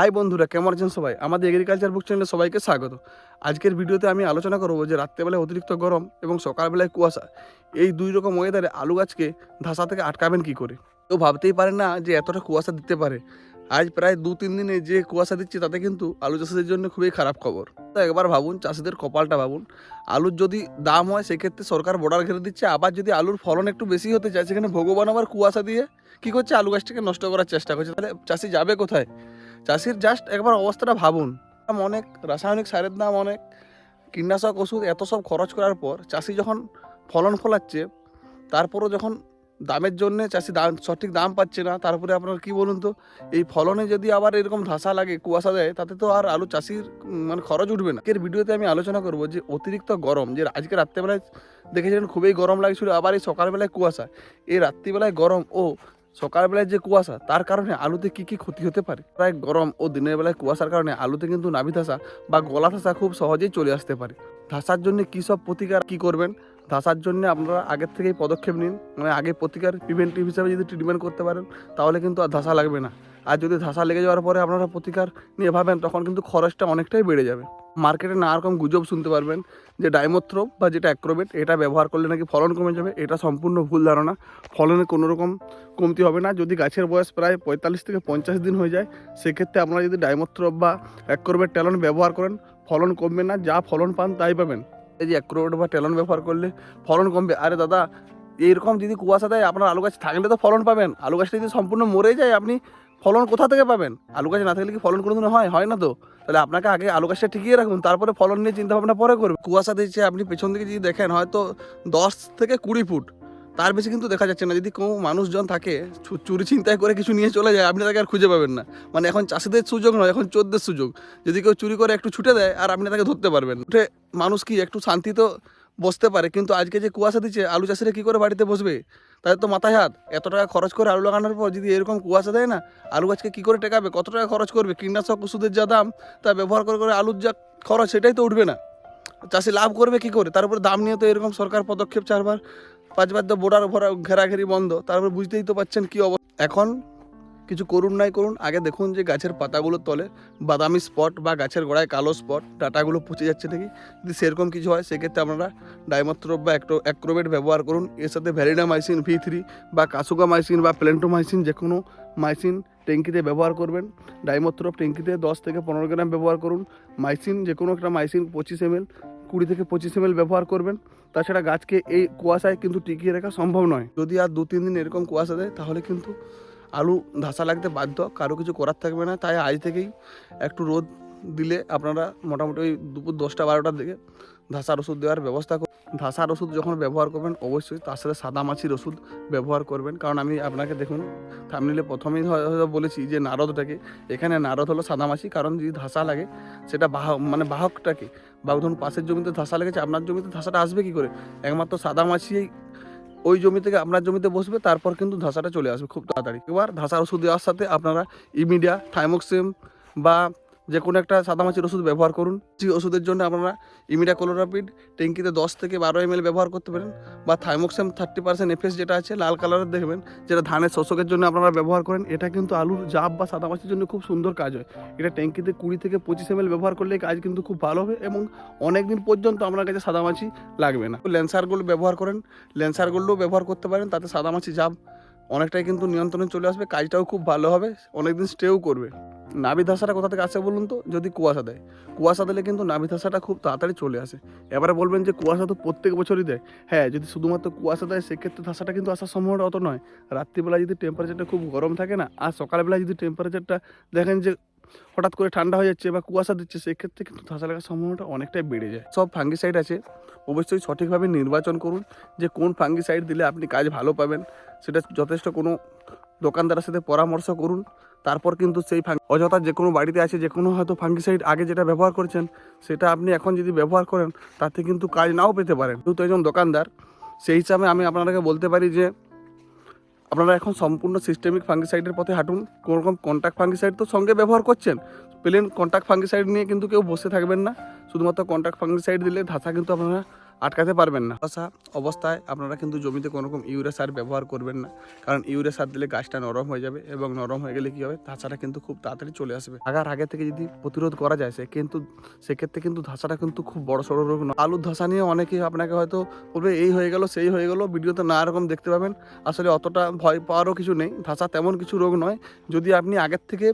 High বন্ধুরা, কেমন আছেন সবাই? আমাদের এগ্রিকালচার বুক চ্যানেলে সবাইকে স্বাগত। আজকের ভিডিওতে আমি আলোচনা করব যে রাত্রেবেলায় অতিরিক্ত গরম এবং সকালবেলায় কুয়াশা, এই দুই রকম ওয়েদারে আলু গাছকে ধাসা থেকে আটকাবেন কি করে? তো ভাবতেই পারে না যে এতটা কুয়াশা দিতে পারে। আজ প্রায় দু তিন দিনে যে কুয়াশা দিচ্ছে, তাতে কিন্তু আলু চাষিদের জন্য খুবই খারাপ খবর। তো একবার ভাবুন, চাষিদের কপালটা ভাবুন। আলুর যদি দাম হয়, সেক্ষেত্রে সরকার বর্ডার ঘিরে দিচ্ছে। আবার যদি আলুর ফলন একটু বেশি হতে চায়, সেখানে ভগবান আবার কুয়াশা দিয়ে কী করছে? আলু গাছটাকে নষ্ট করার চেষ্টা করছে। তাহলে চাষি যাবে কোথায়? চাষির জাস্ট একবার অবস্থাটা ভাবুন। অনেক, রাসায়নিক সারের দাম অনেক, কীটনাশক ওষুধ এত সব খরচ করার পর চাষি যখন ফলন ফলাচ্ছে, তারপরও যখন দামের জন্যে চাষি দাম, সঠিক দাম পাচ্ছে না, তারপরে আপনার কি বলুন তো, এই ফলনে যদি আবার এরকম ধাসা লাগে, কুয়াশা দেয়, তাতে তো আর আলু চাষির মানে খরচ উঠবে না। এর ভিডিওতে আমি আলোচনা করব যে অতিরিক্ত গরম, যে আজকে রাত্রেবেলায় দেখেছিলেন খুবই গরম লাগছিল, আবার এই সকালবেলায় কুয়াশা, এই রাত্রিবেলায় গরম, ও সকালবেলায় যে কুয়াশা, তার কারণে আলুতে কি কি ক্ষতি হতে পারে? প্রায় গরম ও দিনের বেলায় কুয়াশার কারণে আলুতে কিন্তু নাভি ধাসা বা গলা ধাসা খুব সহজেই চলে আসতে পারে। ধাসার জন্য কী সব প্রতিকার কী করবেন? ধাসার জন্য আপনারা আগের থেকেই পদক্ষেপ নিন। মানে আগে প্রতিকার প্রিভেন্টিভ হিসাবে যদি ট্রিটমেন্ট করতে পারেন, তাহলে কিন্তু আর ধাসা লাগবে না। আর যদি ধাসা লেগে যাওয়ার পরে আপনারা প্রতিকার নিয়ে ভাবেন, তখন কিন্তু খরচটা অনেকটাই বেড়ে যাবে। মার্কেটে নানা রকম গুজব শুনতে পারবেন, যে ডাইমোথ্রোপ বা যেটা অ্যাক্রোবেট, এটা ব্যবহার করলে নাকি ফলন কমে যাবে, এটা সম্পূর্ণ ভুল ধারণা। ফলনে কোনো রকম কমতি হবে না, যদি গাছের বয়স প্রায় পঁয়তাল্লিশ থেকে পঞ্চাশ দিন হয়ে যায়, সেক্ষেত্রে আপনারা যদি ডাইমোথ্রোপ বা অ্যাক্রোবেট ট্যালন ব্যবহার করেন, ফলন কমবে না, যা ফলন পান তাই পাবেন। এই যে অ্যাক্রোবেট বা ট্যালন ব্যবহার করলে ফলন কমবে, আরে দাদা এইরকম যদি কুয়াশা দেয়, আপনার আলু গাছ থাকলে তো ফলন পাবেন, আলু গাছটা যদি সম্পূর্ণ মরে যায়, আপনি ফলন কোথা থেকে পাবেন? আলু গাছ না থাকলে কি ফলন কোনোদিন হয়? হয় না তো? তাহলে আপনাকে আগে আলু গাছটা টিকিয়ে রাখুন, তারপরে ফলন নিয়ে চিন্তা ভাবনা পরে করবে। কুয়াশা দিচ্ছে, আপনি পেছন দিকে যদি দেখেন, হয়তো দশ থেকে কুড়ি ফুট, তার বেশি কিন্তু দেখা যাচ্ছে না। যদি কোনো মানুষজন থাকে চুরি চিন্তায় করে কিছু নিয়ে চলে যায়, আপনি তাকে আর খুঁজে পাবেন না। মানে এখন চাষিদের সুযোগ নয়, এখন চোদ্দের সুযোগ। যদি কেউ চুরি করে একটু ছুটে দেয়, আর আপনি তাকে ধরতে পারবেন উঠে মানুষ কি একটু শান্তি তো বসতে পারে? কিন্তু আজকে যে কুয়াশা দিচ্ছে, আলু চাষিরা কী করে বাড়িতে বসবে? তাদের তো মাথায় হাত। এত টাকা খরচ করে আলু লাগানোর পর যদি এরকম কুয়াশা দেয় না, আলু গাছকে কী করে টেকাবে? কত টাকা খরচ করবে? কীটনাশক ওষুধের যা দাম, তা ব্যবহার করে করে আলুর যা খরচ, সেটাই তো উঠবে না। চাষি লাভ করবে কি করে? তার উপরে দাম নিয়ে তো এরকম সরকার পদক্ষেপ চারবার, পাঁচবার তো বোর্ডার ভরা ঘেরাঘেরি বন্ধ। তারপর বুঝতেই তো পাচ্ছেন কী অবস্থা এখন কিছু করুন নাই করুন, আগে দেখুন যে গাছের পাতাগুলোর তলে, বাদামি স্পট বা গাছের গোড়ায় কালো স্পট ডাটাগুলো পচে যাচ্ছে নাকি? যদি সেরকম কিছু হয়, সেক্ষেত্রে আপনারা ডাইমোথ্রোপ বা অ্যাক্রোবেট ব্যবহার করুন। এর সাথে ভ্যালিডামাইসিন ভি থ্রি বা কাসুগামাইসিন বা প্লেন্টোমাইসিন যে কোনো মাইসিন ট্যাঙ্কিতে ব্যবহার করবেন। ডাইমোথ্রোপ ট্যাঙ্কিতে দশ থেকে পনেরো গ্রাম ব্যবহার করুন। মাইসিন যে কোনো একটা মাইসিন পঁচিশ এম কুড়ি থেকে পঁচিশ এম ব্যবহার করবেন। তাছাড়া গাছকে এই কুয়াশায় কিন্তু টিকিয়ে রাখা সম্ভব নয়। যদি আর দু তিন দিন এরকম কুয়াশা দেয়, তাহলে কিন্তু আলু ধাসা লাগতে বাধ্য, কারও কিছু করার থাকবে না। তাই আজ থেকেই একটু রোদ দিলে আপনারা মোটামুটি ওই দুপুর দশটা, বারোটার দিকে ধাসার ওষুধ দেওয়ার ব্যবস্থা করুন। ধাসার ওষুধ যখন ব্যবহার করবেন, অবশ্যই তার সাথে সাদা মাছির ওষুধ ব্যবহার করবেন। কারণ আমি আপনাকে দেখুন থামনিলে প্রথমেই হয়- হয়তো বলেছি যে নারদটাকে, এখানে নারদ হলো সাদা মাছি। কারণ যদি ধাসা লাগে, সেটা বাহক মানে বাহকটাকে, বা ধরুন পাশের জমিতে ধাসা লেগেছে, আপনার জমিতে ধাসাটা আসবে কি করে? একমাত্র সাদা সাদামাছি ওই জমি থেকে আপনার জমিতে বসবে, তারপর কিন্তু ধাসাটা চলে আসবে খুব তাড়াতাড়ি। এবার ধাসার ওষুধ দেওয়ার সাথে আপনারা ইমিডিয়া থাইমোক্সিম বা যে কোনো একটা সাদামাছির ওষুধ ব্যবহার করুন। যে ওষুধের জন্য আপনারা ইমিডিয়া কোলোরাপিড ট্যাঙ্কিতে দশ থেকে বারো এম ব্যবহার করতে পারেন বা থাইমোক্সেম থার্টি পার্সেন্ট এফএস যেটা আছে, লাল কালারের দেখবেন, যেটা ধানের শোষকের জন্য আপনারা ব্যবহার করেন। এটা কিন্তু আলুর জাপ বা সাদামাছির জন্য খুব সুন্দর কাজ হয়। এটা ট্যাঙ্কিতে কুড়ি থেকে পঁচিশ এম ব্যবহার করলে কাজ কিন্তু খুব ভালো হবে এবং অনেক দিন পর্যন্ত আপনার কাছে সাদামাছি লাগবে না। ল্যান্সারগুলো ব্যবহার করেন। ল্যান্সারগুলোও ব্যবহার করতে পারেন, তাতে সাদামাছি জাপ অনেকটাই কিন্তু নিয়ন্ত্রণে চলে আসবে, কাজটাও খুব ভালো হবে, অনেকদিন স্টেও করবে। নাভি ধাসাটা কোথা থেকে আসে বলুন তো? যদি কুয়াশা দেয়। কুয়াশা দিলে কিন্তু নাভি ধাসাটা খুব তাড়াতাড়ি চলে আসে। এবারে বলবেন যে কুয়াশা তো প্রত্যেক বছরই দেয়। হ্যাঁ যদি শুধুমাত্র কুয়াশা দেয়, সেক্ষেত্রে ধাসাটা কিন্তু আসার সম্ভাবনা অত নয়। রাত্রিবেলা যদি টেম্পারেচারটা খুব গরম থাকে না, আর সকালবেলা যদি টেম্পারেচারটা দেখেন যে হঠাৎ করে ঠান্ডা হয়ে যাচ্ছে বা কুয়াশা দিচ্ছে, সেক্ষেত্রে কিন্তু ধাসা লাগার সম্ভাবনাটা অনেকটাই বেড়ে যায়। সব ফাঙ্গিসাইড আছে। অবশ্যই সঠিকভাবে নির্বাচন করুন যে কোন ফাঙ্গিসাইড দিলে আপনি কাজ ভালো পাবেন। সেটা যথেষ্ট কোনো দোকানদারের সাথে পরামর্শ করুন। তারপর কিন্তু সেই ফাঙ্গি অযথা যে কোনো বাড়িতে আছে, যে কোনো হয়তো ফাঙ্গিসাইড আগে যেটা ব্যবহার করছেন, সেটা আপনি এখন যদি ব্যবহার করেন, তাতে কিন্তু কাজ নাও পেতে পারেন। যেহেতু একজন দোকানদার, সেই হিসাবে আমি আপনাদেরকে বলতে পারি যে, আপনারা এখন সম্পূর্ণ সিস্টেমিক ফাঙ্গিসাইডের পথে হাঁটুন। কোনো রকম কন্ট্যাক্ট ফাঙ্গিসাইড তো সঙ্গে ব্যবহার করছেন। প্লেন কন্ট্যাক্ট ফাঙ্গিসাইড নিয়ে কিন্তু কেউ বসে থাকবেন না। শুধুমাত্র কন্ট্যাক্ট ফাঙ্গিসাইড দিলে ধাসা কিন্তু আপনারা আটকাতে পারবেন না। ধসা অবস্থায় আপনারা কিন্তু জমিতে কোনো রকম ইউরিয়া সার ব্যবহার করবেন না। কারণ ইউরিয়া সার দিলে গাছটা নরম হয়ে যাবে এবং নরম হয়ে গেলে কী হবে? ধাসাটা কিন্তু খুব তাড়াতাড়ি চলে আসবে। আগার আগে থেকে যদি প্রতিরোধ করা যায়, সে কিন্তু, সেক্ষেত্রে কিন্তু ধাসাটা কিন্তু খুব বড় সড়ো রোগ নয়। আলুর ধাসা নিয়ে অনেকেই আপনাকে হয়তো বলবে, এই হয়ে গেল, সেই হয়ে গেল, ভিডিওতে নানা রকম দেখতে পাবেন। আসলে অতটা ভয় পাওয়ারও কিছু নেই। ধাসা তেমন কিছু রোগ নয়। যদি আপনি আগের থেকে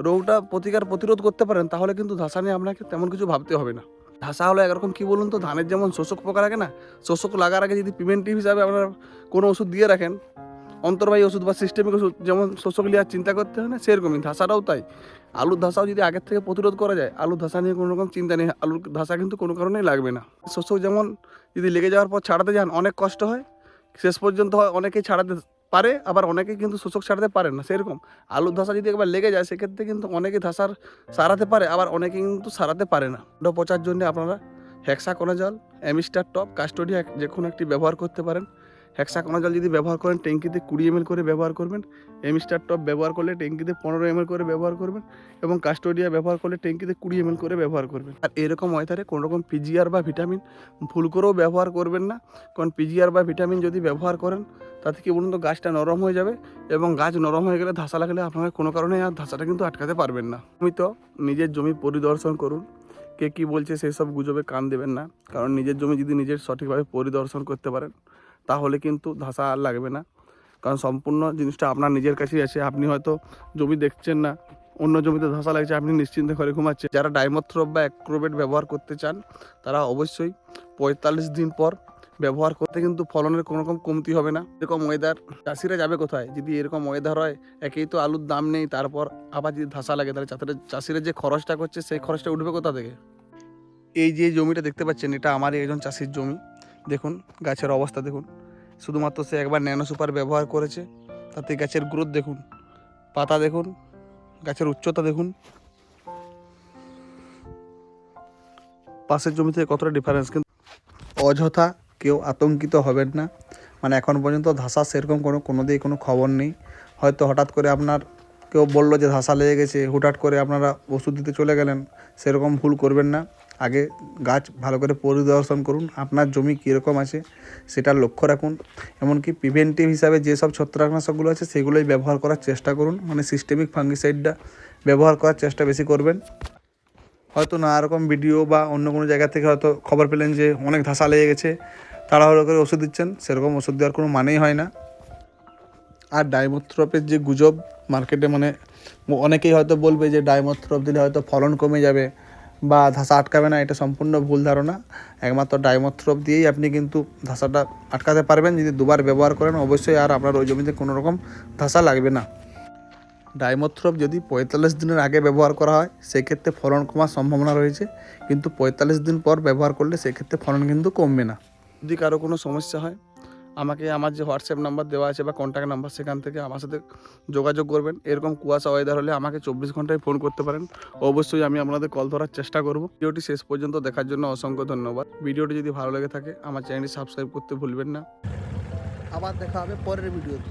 রোগটা প্রতিকার প্রতিরোধ করতে পারেন, তাহলে কিন্তু ধাসা নিয়ে আপনাকে তেমন কিছু ভাবতে হবে না। ধাসা হলো একরকম কী বলুন তো, ধানের যেমন শোষক পোকা লাগে না, শোষক লাগার আগে যদি প্রিভেন্টিভ হিসাবে আপনারা কোনো ওষুধ দিয়ে রাখেন, অন্তর্বাহী ওষুধ বা সিস্টেমিক ওষুধ যেমন শোষক লিয়ার চিন্তা করতে হয় না, সেরকমই, ধাসাটাও তাই। আলুর ধাসাও যদি আগের থেকে প্রতিরোধ করা যায়, আলুর ধাসা নিয়ে কোনো রকম চিন্তা নেই, আলুর ধাসা কিন্তু কোনো কারণেই লাগবে না। শোষক যেমন যদি লেগে যাওয়ার পর ছাড়াতে যান, অনেক কষ্ট হয়, শেষ পর্যন্ত হয়, অনেকেই ছাড়াতে পারে, আবার অনেকেই কিন্তু শোষক ছাড়াতে পারে না, সেরকম। আলুর ধসা যদি একবার লেগে যায়, সেক্ষেত্রে কিন্তু অনেকে ধসার, সারাতে পারে, আবার অনেকে কিন্তু সারাতে পারে না। ওটা পচার জন্য আপনারা হেক্সাকোনাজল অ্যামিস্টার টপ কাস্টোডিয়া যে কোনো একটি ব্যবহার করতে পারেন। হেক্সাকোনাজল যদি ব্যবহার করেন, ট্যাঙ্কিতে কুড়ি এমএল করে ব্যবহার করবেন। এমিস্টার টপ ব্যবহার করলে ট্যাঙ্কিতে পনেরো এমএল করে ব্যবহার করবেন এবং কাস্টোডিয়া ব্যবহার করলে ট্যাঙ্কিতে কুড়ি এমএল করে ব্যবহার করবেন। আর এরকম ওয়েদারে কোনো রকম পিজিআর বা ভিটামিন ভুল করেও ব্যবহার করবেন না। কারণ পিজিআর বা ভিটামিন যদি ব্যবহার করেন তাতে কি বলুন তো, গাছটা নরম হয়ে যাবে এবং গাছ নরম হয়ে গেলে ধাসা লাগলে আপনারা কোনো কারণে আর ধাসাটা কিন্তু আটকাতে পারবেন না। তুমি তো নিজের জমি পরিদর্শন করুন, কে কী বলছে সেই সব গুজবে কান দেবেন না। কারণ নিজের জমি যদি নিজের সঠিকভাবে পরিদর্শন করতে পারেন, তাহলে কিন্তু ধাসা আর লাগবে না। কারণ সম্পূর্ণ জিনিসটা আপনার নিজের কাছেই আছে। আপনি হয়তো জমি দেখছেন না, অন্য জমিতে ধসা লাগছে, আপনি নিশ্চিন্তে ঘরে ঘুমাচ্ছেন। যারা ডাইমথ্রপ বা অ্যাক্রোবেট ব্যবহার করতে চান, তারা অবশ্যই পঁয়তাল্লিশ দিন পর ব্যবহার করতে কিন্তু ফলনের কোনো রকম কমতি হবে না। এরকম ওয়েদার চাষিরা যাবে কোথায়? যদি এরকম ওয়েদার হয়, একেই তো আলুর দাম নেই, তারপর আবার যদি ধাসা লাগে, তাহলে চাষিরা চাষিরা যে খরচটা করছে, সেই খরচটা উঠবে কোথা থেকে? এই যে জমিটা দেখতে পাচ্ছেন, এটা আমারই একজন চাষির জমি। দেখুন, গাছের অবস্থা দেখুন। শুধুমাত্র সে একবার ন্যানো সুপার ব্যবহার করেছে, তাতে গাছের গ্রোথ দেখুন। পাতা দেখুন, গাছের উচ্চতা দেখুন। পাশের জমি থেকে কতটা ডিফারেন্স কিন্তু অযথা কেউ আতঙ্কিত হবেন না। মানে এখন পর্যন্ত ধাসা সেরকম কোনো কোনো দিকে কোনো খবর নেই। হয়তো হঠাৎ করে আপনার কেউ বলল যে ধাসা লেগে গেছে, হুটহাট করে আপনারা ওষুধ দিতে চলে গেলেন, সেরকম ভুল করবেন না। আগে গাছ ভালো করে পরিদর্শন করুন, আপনার জমি কীরকম আছে সেটা লক্ষ্য রাখুন। এমনকি প্রিভেন্টিভ হিসাবে যেসব ছত্রাকনাশকগুলো আছে সেগুলোই ব্যবহার করার চেষ্টা করুন। মানে সিস্টেমিক ফাঙ্গিসাইডটা ব্যবহার করার চেষ্টা বেশি করবেন। হয়তো নানা রকম ভিডিও বা অন্য কোনো জায়গা থেকে হয়তো খবর পেলেন যে অনেক ধাসা লেগে গেছে। তাড়াহুড়ো করে ওষুধ দিচ্ছেন, সেরকম ওষুধ দেওয়ার কোনো মানেই হয় না। আর ডাইমোথ্রপের যে গুজব মার্কেটে মানে অনেকেই হয়তো বলবে যে ডাইমোথ্রপ দিলে হয়তো ফলন কমে যাবে বা ধাসা আটকাবে না, এটা সম্পূর্ণ ভুল ধারণা। একমাত্র ডাইমোথ্রপ দিয়েই আপনি কিন্তু ধাসাটা আটকাতে পারবেন, যদি দুবার ব্যবহার করেন অবশ্যই আর আপনার ওই জমিতে কোনো রকম ধাসা লাগবে না। ডাইমোথ্রপ যদি পঁয়তাল্লিশ দিনের আগে ব্যবহার করা হয়, সেক্ষেত্রে ফলন কমার সম্ভাবনা রয়েছে। কিন্তু পঁয়তাল্লিশ দিন পর ব্যবহার করলে সেক্ষেত্রে ফলন কিন্তু কমবে না। যদি কারও কোনো সমস্যা হয়, আমাকে আমার যে হোয়াটসঅ্যাপ নাম্বার দেওয়া আছে বা কন্ট্যাক্ট নাম্বার সেখান থেকে আমার সাথে যোগাযোগ করবেন। এরকম কুয়াশা ওয়েদার হলে আমাকে চব্বিশ ঘন্টায় ফোন করতে পারেন। অবশ্যই আমি আপনাদের কল ধরার চেষ্টা করব। ভিডিওটি শেষ পর্যন্ত দেখার জন্য অসংখ্য ধন্যবাদ। ভিডিওটি যদি ভালো লেগে থাকে, আমার চ্যানেলটি সাবস্ক্রাইব করতে ভুলবেন না। আবার দেখা হবে পরের ভিডিওতে